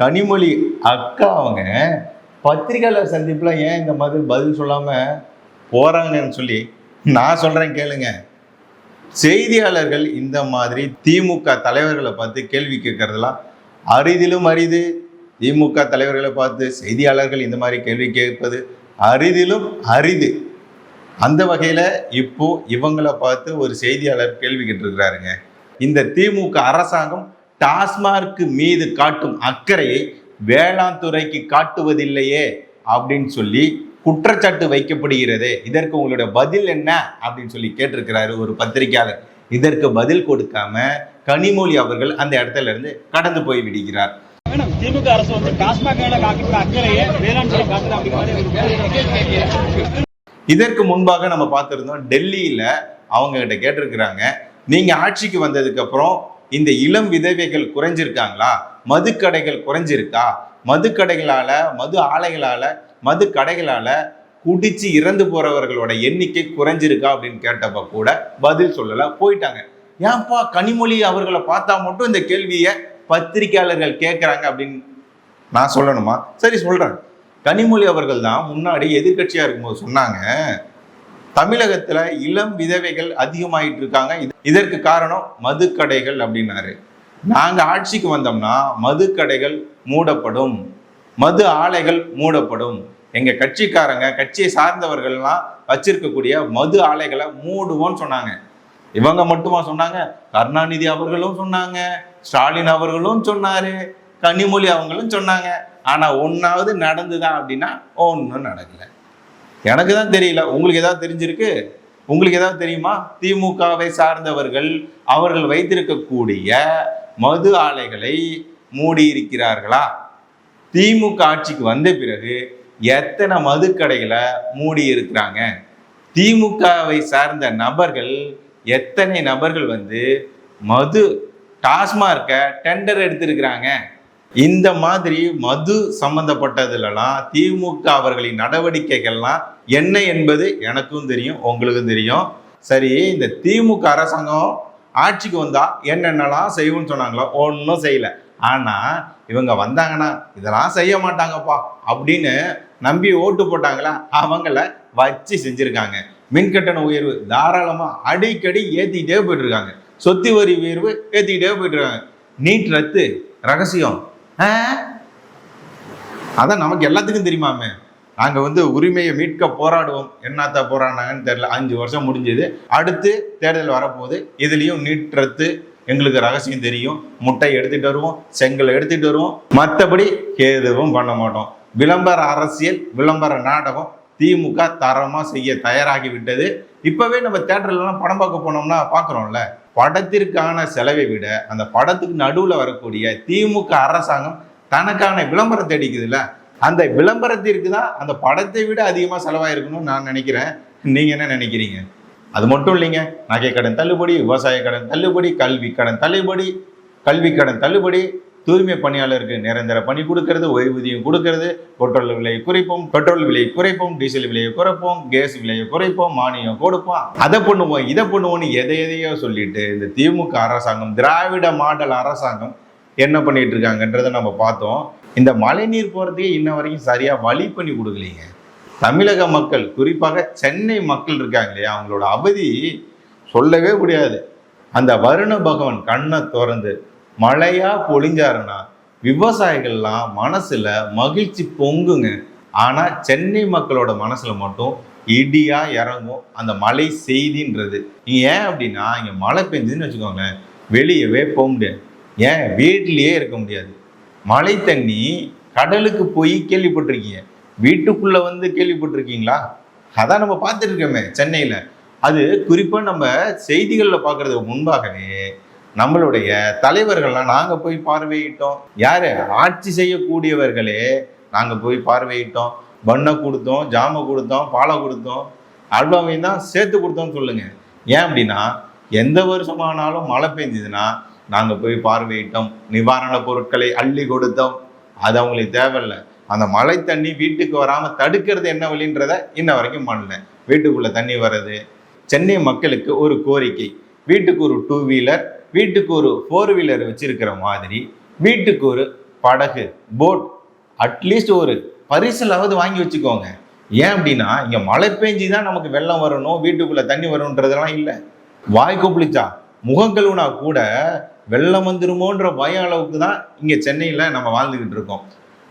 கனிமொழி அக்கா அவங்க பத்திரிகையாளர் சந்திப்பில் ஏன் இந்த மாதிரி பதில் சொல்லாமல் போகிறாங்கன்னு சொல்லி நான் சொல்கிறேன் கேளுங்க. செய்தியாளர்கள் இந்த மாதிரி திமுக தலைவர்களை பார்த்து கேள்வி கேட்கறதெல்லாம் அரிதிலும் அரிது. திமுக தலைவர்களை பார்த்து செய்தியாளர்கள் இந்த மாதிரி கேள்வி கேட்பது அரிதிலும் அரிது. அந்த வகையில் இப்போ இவங்கள பார்த்து ஒரு செய்தியாளர் கேள்வி கேட்டிருக்கிறாருங்க. இந்த திமுக அரசாங்கம் டாஸ்மார்க் மீது காட்டும் அக்கறையை வேளாண் துறைக்கு காட்டுவதில்லையே அப்படின்னு சொல்லி குற்றச்சாட்டு வைக்கப்படுகிறது. இதற்கு உங்களுடைய பதில் என்ன? அப்படின்னு சொல்லி கேட்டிருக்கிறாரு ஒரு பத்திரிகையாளர். இதற்கு பதில் கொடுக்காம கனிமொழி அவர்கள் அந்த இடத்துல இருந்து கடந்து போய் விடுகிறார். திமுக அரசு வந்து டாஸ்மாக் அக்கறையை வேளாண் துறை இதற்கு முன்பாக நம்ம பார்த்திருந்தோம் டெல்லியில அவங்க கிட்ட கேட்டிருக்கிறாங்க நீங்க ஆட்சிக்கு வந்ததுக்கு அப்புறம் இந்த இளம் விதவைகள் குறைஞ்சிருக்காங்களா? மதுக்கடைகள் குறைஞ்சிருக்கா? மதுக்கடைகளால மது ஆலைகளால மது கடைகளால குடிச்சு இறந்து போறவர்களோட எண்ணிக்கை குறைஞ்சிருக்கா அப்படின்னு கேட்டப்ப கூட பதில் சொல்லல போயிட்டாங்க. ஏன்பா கனிமொழி அவர்களை பார்த்தா மட்டும் இந்த கேள்வியை பத்திரிகையாளர்கள் கேட்குறாங்க அப்படின்னு நான் சொல்லணுமா? சரி சொல்கிறேன் கனிமொழி அவர்கள் தான் முன்னாடி எதிர்கட்சியாக இருக்கும்போது சொன்னாங்க தமிழகத்துல இளம் விதவைகள் அதிகமாயிட்டு இருக்காங்க. இது- இதற்கு காரணம் மதுக்கடைகள் அப்படின்னாரு. நாங்க ஆட்சிக்கு வந்தோம்னா மதுக்கடைகள் மூடப்படும். மது ஆலைகள் மூடப்படும். எங்க கட்சிக்காரங்க கட்சியை சார்ந்தவர்கள்லாம் வச்சிருக்கக்கூடிய மது ஆலைகளை மூடுவோம்னு சொன்னாங்க. இவங்க மட்டுமா சொன்னாங்க? கருணாநிதி அவர்களும் சொன்னாங்க. ஸ்டாலின் அவர்களும் சொன்னாரு. கனிமொழி அவங்களும் சொன்னாங்க. ஆனா ஒன்னாவது நடந்துதான் அப்படின்னா ஒன்றும் நடக்கலை. எனக்கு தான் தெரியல. உங்களுக்கு ஏதாவது தெரிஞ்சிருக்கு? உங்களுக்கு ஏதாவது தெரியுமா? திமுகவை சார்ந்தவர்கள் அவர்கள் வைத்திருக்கக்கூடிய மது ஆலைகளை மூடியிருக்கிறார்களா? திமுக ஆட்சிக்கு வந்த பிறகு எத்தனை மதுக்கடைகளை மூடி இருக்கிறாங்க திமுகவை சார்ந்த நபர்கள் எத்தனை நபர்கள் வந்து மது டாஸ்மார்க்கை டெண்டர் எடுத்திருக்கிறாங்க? இந்த மாதிரி மது சம்பந்தப்பட்டதுலலாம் திமுக அவர்களின் நடவடிக்கைகள்லாம் என்ன என்பது எனக்கும் தெரியும் உங்களுக்கும் தெரியும். சரி இந்த திமுக அரசாங்கம் ஆட்சிக்கு வந்தா என்னென்னலாம் செய்வோம்னு சொன்னாங்களோ ஒன்றும் செய்யலை. ஆனால் இவங்க வந்தாங்கன்னா இதெல்லாம் செய்ய மாட்டாங்கப்பா அப்படின்னு நம்பி ஓட்டு போட்டாங்களா அவங்கள வச்சு செஞ்சுருக்காங்க. மின்கட்டண உயர்வு தாராளமாக அடிக்கடி ஏற்றிக்கிட்டே போயிட்டுருக்காங்க சொத்து வரி உயர்வு ஏற்றிக்கிட்டே போயிட்டுருக்காங்க நீட் ரத்து ரகசியம். அதான் நமக்கு எல்லாத்துக்கும் தெரியுமாமே? நாங்க வந்து உரிமையை மீட்க போராடுவோம். என்னத்த போராடினாங்கன்னு தெரியல. அஞ்சு வருஷம் முடிஞ்சது. அடுத்து தேர்தல் வரப்போகுது. இதுலயும் நீட்டுறது எங்களுக்கு ரகசியம் தெரியும். முட்டை எடுத்துட்டு வருவோம். செங்கல் எடுத்துட்டு வருவோம். மற்றபடி எதுவும் பண்ண மாட்டோம். விளம்பர அரசியல் விளம்பர நாடகம் திமுக தரமா செய்ய தயாராகி விட்டது. இப்போவே நம்ம தேட்டர்லாம் படம் பார்க்க போனோம்னா பார்க்குறோம்ல. படத்திற்கான செலவை விட அந்த படத்துக்கு நடுவில் வரக்கூடிய திமுக அரசாங்கம் தனக்கான விளம்பரம் தேடிக்குதுல்ல. அந்த விளம்பரத்திற்கு தான் அந்த படத்தை விட அதிகமாக செலவாயிருக்கணும்னு நான் நினைக்கிறேன். நீங்கள் என்ன நினைக்கிறீங்க? அது மட்டும் இல்லைங்க. நகை கடன் தள்ளுபடி விவசாய கடன் தள்ளுபடி கல்வி கடன் தள்ளுபடி கல்வி கடன் தள்ளுபடி தூய்மை பணியாளருக்கு நிரந்தர பணி கொடுக்கறது ஓய்வூதியம் கொடுக்கறது. பெட்ரோல் விலையை குறைப்போம் பெட்ரோல் விலையை குறைப்போம் டீசல் விலையை குறைப்போம் கேஸ் விலையை குறைப்போம் மானியம் கொடுப்போம். அதை பண்ணுவோம் இதை பண்ணுவோம்னு எதை எதையோ சொல்லிட்டு இந்த திமுக அரசாங்கம் திராவிட மாடல் அரசாங்கம் என்ன பண்ணிட்டு இருக்காங்கன்றதை நம்ம பார்த்தோம். இந்த மழைநீர் போகிறதுக்கே இன்ன வரைக்கும் சரியாக வழி பண்ணி கொடுக்கலீங்க. தமிழக மக்கள் குறிப்பாக சென்னை மக்கள் இருக்காங்க இல்லையா அவங்களோட அவதி சொல்லவே முடியாது. அந்த வருண பகவான் கண்ணை திறந்து மழையா பொழிஞ்சாருன்னா விவசாயிகள்லாம் மனசுல மகிழ்ச்சி பொங்குங்க. ஆனா சென்னை மக்களோட மனசுல மட்டும் இடியா இறங்கும் அந்த மழை செய்தின்றது. இங்க ஏன் அப்படின்னா இங்க மழை பெஞ்சுன்னு வச்சுக்கோங்களேன் வெளியவே போக முடியாது. ஏன்? வீட்டிலேயே இருக்க முடியாது. மழை தண்ணி கடலுக்கு போய் கேள்விப்பட்டிருக்கீங்க. வீட்டுக்குள்ள வந்து கேள்விப்பட்டிருக்கீங்களா? அதான் நம்ம பார்த்துட்டு இருக்கோமே சென்னையில. அது குறிப்பா நம்ம செய்திகளில் பார்க்கறதுக்கு முன்பாகவே நம்மளுடைய தலைவர்கள்லாம் நாங்கள் போய் பார்வையிட்டோம். யார்? ஆட்சி செய்யக்கூடியவர்களே நாங்கள் போய் பார்வையிட்டோம். பண்ணை கொடுத்தோம் ஜாமை கொடுத்தோம் பாலை கொடுத்தோம். அல்வாவையும் தான் சேர்த்து கொடுத்தோம்னு சொல்லுங்கள் ஏன் அப்படின்னா எந்த வருஷமானாலும் மழை பெஞ்சதுன்னா நாங்கள் போய் பார்வையிட்டோம். நிவாரண பொருட்களை அள்ளி கொடுத்தோம். அது அவங்களுக்கு தேவையில்லை. அந்த மழை தண்ணி வீட்டுக்கு வராமல் தடுக்கிறது என்ன வழின்றத இன்ன வரைக்கும் பண்ணல. வீட்டுக்குள்ளே தண்ணி வர்றது. சென்னை மக்களுக்கு ஒரு கோரிக்கை. வீட்டுக்கு ஒரு டூ வீலர் வீட்டுக்கு ஒரு ஃபோர் வீலர் வச்சிருக்கிற மாதிரி வீட்டுக்கு ஒரு படகு போட் அட்லீஸ்ட் ஒரு பரிசலாவது வாங்கி வச்சுக்கோங்க. ஏன் அப்படின்னா இங்கே மழை பெஞ்சி தான் நமக்கு வெள்ளம் வரணும் வீட்டுக்குள்ள தண்ணி வரணுன்றதெல்லாம் இல்லை. வாய் குப்பிளிச்சா முகம் கழுவுனா கூட வெள்ளம் வந்துருமோன்ற பயம் அளவுக்கு தான் இங்கே சென்னையில் நம்ம வாழ்ந்துக்கிட்டு இருக்கோம்.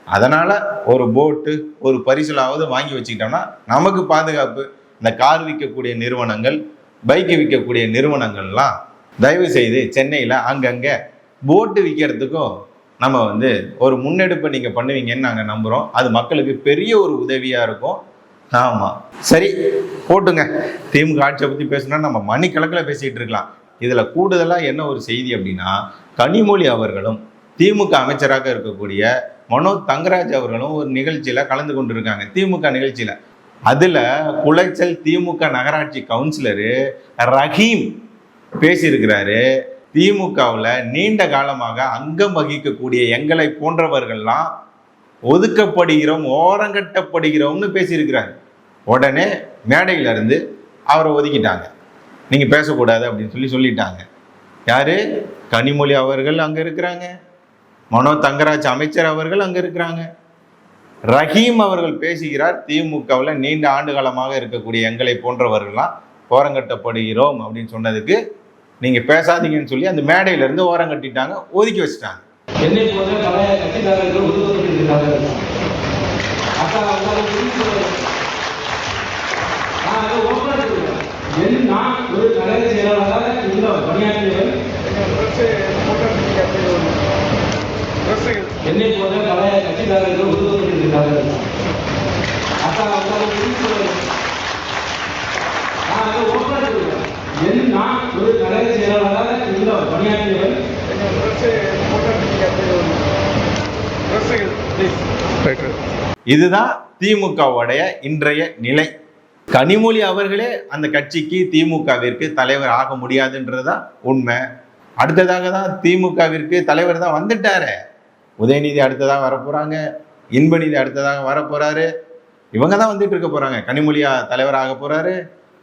அதனால் ஒரு போட்டு ஒரு பரிசலாவது வாங்கி வச்சுக்கிட்டோம்னா நமக்கு பாதுகாப்பு இந்த கார் விற்கக்கூடிய நிறுவனங்கள் பைக்கை விற்கக்கூடிய நிறுவனங்கள்லாம் தயவு செய்து சென்னையில் அங்கங்கே போட்டு விற்கிறதுக்கும் நம்ம வந்து ஒரு முன்னெடுப்பை நீங்கள் பண்ணுவீங்கன்னு நாங்கள் நம்புகிறோம் அது மக்களுக்கு பெரிய ஒரு உதவியாக இருக்கும். ஆமாம் சரி போட்டுங்க. திமுக ஆட்சியை பற்றி பேசுனா நம்ம மணிக்கணக்கில் பேசிகிட்டு இருக்கலாம். இதில் கூடுதலாக என்ன ஒரு செய்தி அப்படின்னா கனிமொழி அவர்களும் திமுக அமைச்சராக இருக்கக்கூடிய மனோ தங்கராஜ் அவர்களும் ஒரு நிகழ்ச்சியில் கலந்து கொண்டிருக்காங்க. திமுக நிகழ்ச்சியில். அதில் குளைச்சல் திமுக நகராட்சி கவுன்சிலரு ரஹீம் பேசியிருக்கிறாரு. திமுகவில் நீண்ட காலமாக அங்கம் வகிக்கக்கூடிய எங்களை போன்றவர்கள்லாம் ஒதுக்கப்படுகிறோம் ஓரங்கட்டப்படுகிறோம்னு பேசியிருக்கிறார் உடனே மேடையிலிருந்து அவரை ஒதுக்கிட்டாங்க. நீங்கள் பேசக்கூடாது அப்படின்னு சொல்லி சொல்லிட்டாங்க. யார்? கனிமொழி அவர்கள் அங்கே இருக்கிறாங்க. மனோ தங்கராஜ் அமைச்சர் அவர்கள் அங்கே இருக்கிறாங்க. ரஹீம் அவர்கள் பேசுகிறார் திமுகவில் நீண்ட ஆண்டு காலமாக இருக்கக்கூடிய எங்களை போன்றவர்கள்லாம் ஓரங்கட்டப்படுகிறோம் அப்படின்னு சொன்னதுக்கு நீங்கள் பேசாதீங்கன்னு சொல்லி அந்த மேடையில இருந்து ஓரங்கட்டிட்டாங்க ஒதுக்கி வச்சுட்டாங்க. என்னை போல பல கட்சிக்காரர்கள் ஒதுக்கப்பட்டிருக்கிறார்கள் அப்ப அவங்க நான் அதை என் நான் ஒரு செயலாளராக பணியாற்றியவர்? இதுதான் திமுகவுடைய இன்றைய நிலை. கனிமொழி அவர்களே அந்த கட்சிக்கு திமுகவிற்கு தலைவர் ஆக முடியாதுன்றதுதான் உண்மை. அடுத்ததாக தான் திமுகவிற்கு தலைவர் தான் வந்துட்டாரு. உதயநிதி அடுத்ததாக வரப்போறாங்க. இன்பநிதி அடுத்ததாக வரப்போறாரு. இவங்க தான் வந்துட்டு இருக்க போறாங்க. கனிமொழியா தலைவராக போறாரு.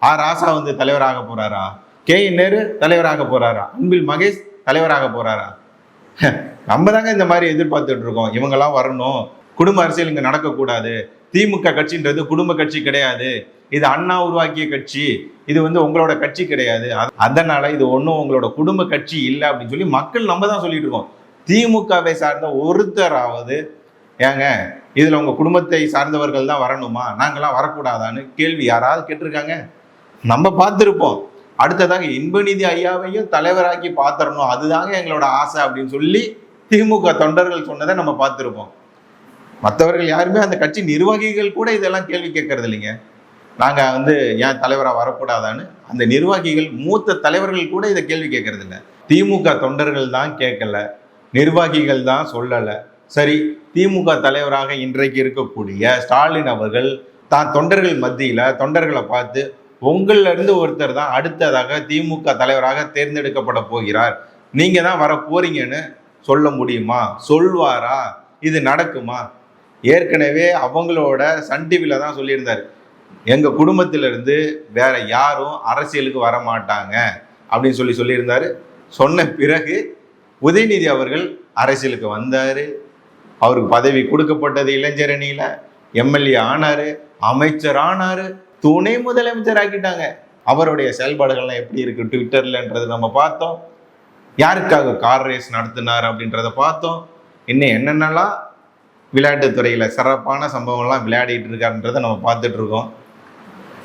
ஆ ராசா வந்து தலைவராக போறாரா? கே என் நேரு தலைவராக போறாரா? அன்பில் மகேஷ் தலைவராக போறாரா? நம்ம தாங்க இந்த மாதிரி எதிர்பார்த்துட்டு இருக்கோம். இவங்கெல்லாம் வரணும். குடும்ப அரசியல் இங்க நடக்கக்கூடாது. திமுக கட்சின்றது குடும்ப கட்சி கிடையாது. இது அண்ணா உருவாக்கிய கட்சி. இது வந்து உங்களோட கட்சி கிடையாது. அதனால இது ஒன்றும் உங்களோட குடும்ப கட்சி இல்லை அப்படின்னு சொல்லி மக்கள் நம்ம தான் சொல்லிட்டு இருக்கோம். திமுகவை சார்ந்த ஒருத்தராவது ஏங்க இதில் உங்கள் குடும்பத்தை சார்ந்தவர்கள் தான் வரணுமா? நாங்களாம் வரக்கூடாதான்னு கேள்வி யாராவது கேட்டிருக்காங்க? நம்ம பார்த்துருப்போம். அடுத்ததாக இன்பநிதி ஐயாவையும் தலைவராக்கி பார்த்துடணும் அதுதாங்க எங்களோட ஆசை அப்படின்னு சொல்லி திமுக தொண்டர்கள் சொன்னதை நம்ம பார்த்துருப்போம். மற்றவர்கள் யாருமே அந்த கட்சி நிர்வாகிகள் கூட இதெல்லாம் கேள்வி கேட்கறது இல்லைங்க. நாங்கள் வந்து ஏன் தலைவராக வரக்கூடாதான்னு அந்த நிர்வாகிகள் மூத்த தலைவர்கள் கூட இதை கேள்வி கேட்கறது இல்லை. திமுக தொண்டர்கள் தான் கேட்கல. நிர்வாகிகள் தான் சொல்லலை. சரி திமுக தலைவராக இன்றைக்கு இருக்கக்கூடிய ஸ்டாலின் அவர்கள் தான் தொண்டர்கள் மத்தியில் தொண்டர்களை பார்த்து உங்களிலிருந்து ஒருத்தர் தான் அடுத்ததாக திமுக தலைவராக தேர்ந்தெடுக்கப்பட போகிறார். நீங்க தான் வர போறீங்கன்னு சொல்ல முடியுமா? சொல்வாரா? இது நடக்குமா? ஏற்கனவே அவங்களோட சன் டிவியில் தான் சொல்லியிருந்தார். எங்க குடும்பத்திலிருந்து வேற யாரும் அரசியலுக்கு வர மாட்டாங்க அப்படின்னு சொல்லி சொல்லியிருந்தாரு. சொன்ன பிறகு உதயநிதி அவர்கள் அரசியலுக்கு வந்தாரு. அவருக்கு பதவி கொடுக்கப்பட்டது இளைஞர் எம்எல்ஏ ஆனாரு அமைச்சர் ஆனாரு துணை முதலமைச்சர் ஆக்கிட்டாங்க அவருடைய செயல்பாடுகள்லாம் எப்படி இருக்கு? ட்விட்டர்லன்றது நம்ம பார்த்தோம். யாருக்காக கார் ரேஸ் நடத்தினார் அப்படின்றத பார்த்தோம். இன்னும் என்னென்னலாம் விளையாட்டுத்துறையில் சிறப்பான சம்பவங்கள்லாம் விளையாடிட்டு இருக்காருன்றதை நம்ம பார்த்துட்டு இருக்கோம்.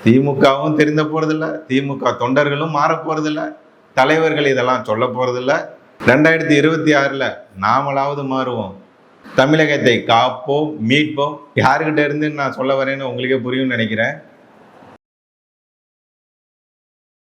திமுகவும் தெரிந்த போறதில்ல. திமுக தொண்டர்களும் மாற போறதில்ல. தலைவர்கள் இதெல்லாம் சொல்ல போறதில்ல. ரெண்டாயிரத்தி இருபத்தி ஆறுல நாமளாவது மாறுவோம். தமிழகத்தை காப்போம் மீட்போம். யாருக்கிட்ட இருந்து நான் சொல்ல வரேன்னு உங்களுக்கே புரியும்னு நினைக்கிறேன்.